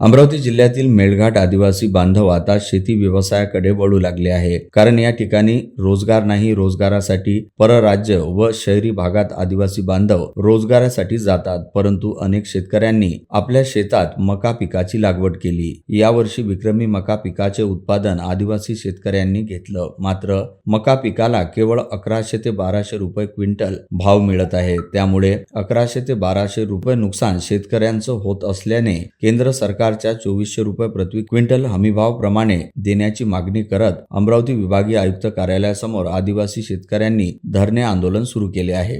अमरावती जिल्ह्यातील मेळघाट आदिवासी बांधव आता शेती व्यवसायाकडे वळू लागले आहे. कारण या ठिकाणी रोजगार नाही रोजगारासाठी परराज्य व शहरी भागात आदिवासी बांधव रोजगारासाठी जातात. परंतु अनेक शेतकऱ्यांनी आपल्या शेतात मका पिकाची लागवड केली. यावर्षी विक्रमी मका पिकाचे उत्पादन आदिवासी शेतकऱ्यांनी घेतलं. मात्र मका पिकाला केवळ अकराशे ते बाराशे रुपये क्विंटल भाव मिळत आहे. त्यामुळे अकराशे ते बाराशे रुपये नुकसान शेतकऱ्यांचं होत असल्याने केंद्र सरकार सरकारच्या चोवीसशे रुपये प्रति क्विंटल हमीभाव प्रमाणे देण्याची मागणी करत अमरावती विभागीय आयुक्त कार्यालयासमोर आदिवासी शेतकऱ्यांनी धरणे आंदोलन सुरू केले आहे.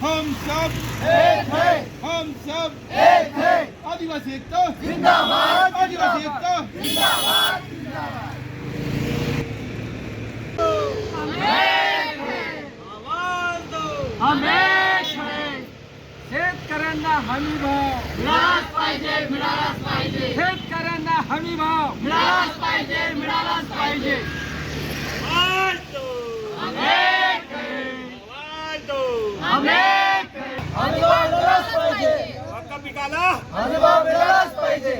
हम सब एक है। हम सब एक है। आदिवासी एकता। जिंदाबाद आदिवासी एकता। हम एक है। शेतकऱ्यांना हमी भाव. मिळालाच पाहिजे मिळालाच पाहिजे. शेतकऱ्यांना हमी भाव. मिळालाच पाहिजे मिळालाच पाहिजे. हम एक. हमी भाव मिळालाच पाहिजे मका पिकाला. हमी भाव मिळालाच पाहिजे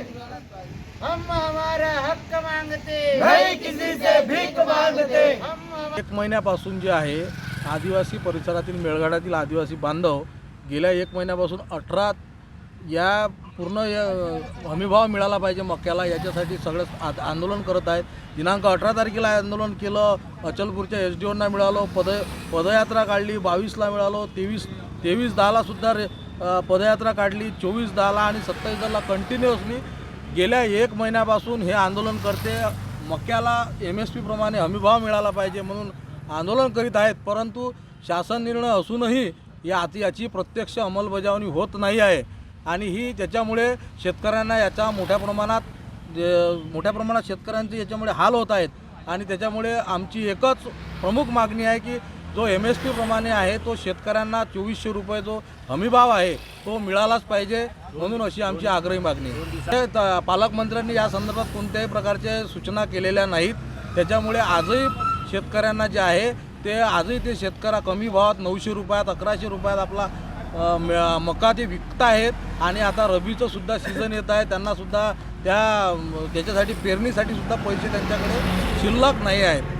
हम हमारा हक्क मांगते नहीं किसी से भीख मांगते हम एक महिन्यापासून जे आहे आदिवासी परिसरातील मेळघाटातील आदिवासी बांधव गेल्या एक महिन्यापासून अठरा या पूर्ण हमीभाव मिळाला पाहिजे मक्याला याच्यासाठी सगळं आ- आंदोलन करत आहेत. दिनांक अठरा तारखेला आंदोलन केलं अचलपूरच्या एस डी ओना मिळालो पद पदयात्रा काढली बावीसला मिळालो तेवीस तेवीस दहालासुद्धा रे पदयात्रा काढली चोवीस दहाला आणि सत्तावीस दहाला कंटिन्युअसली गेल्या एक महिन्यापासून हे आंदोलन करते. मक्याला एम एस पीप्रमाणे हमीभाव मिळाला पाहिजे म्हणून आंदोलन करीत आहेत. परंतु शासन निर्णय असूनही या आती याची प्रत्यक्ष अंमलबजावणी होत नाही आहे. आणि ही त्याच्यामुळे शेतकऱ्यांना याचा मोठ्या प्रमाणात मोठ्या प्रमाणात शेतकऱ्यांचे याच्यामुळे हाल होत आहेत. आणि त्याच्यामुळे आमची एकच प्रमुख मागणी आहे की जो एम एस पी प्रमाणे आहे तो शेतकऱ्यांना चोवीसशे रुपये जो हमीभाव आहे तो मिळालाच पाहिजे म्हणून अशी आमची आग्रही मागणी आहे. त- पालकमंत्र्यांनी या संदर्भात कोणत्याही प्रकारचे सूचना केलेल्या नाहीत. त्याच्यामुळे आजही शेतकऱ्यांना जे आहे ते आजही ते शेतकऱ्या कमी भावात नऊशे रुपयात अकराशे रुपयात आपला म- मका ते विकत आहेत आणि आता रबीचं सुद्धा सीझन येत आहे. त्यांना सुद्धा त्या त्याच्यासाठी पेरणीसाठी सुद्धा पैसे त्यांच्याकडे शिल्लक नाही आहेत.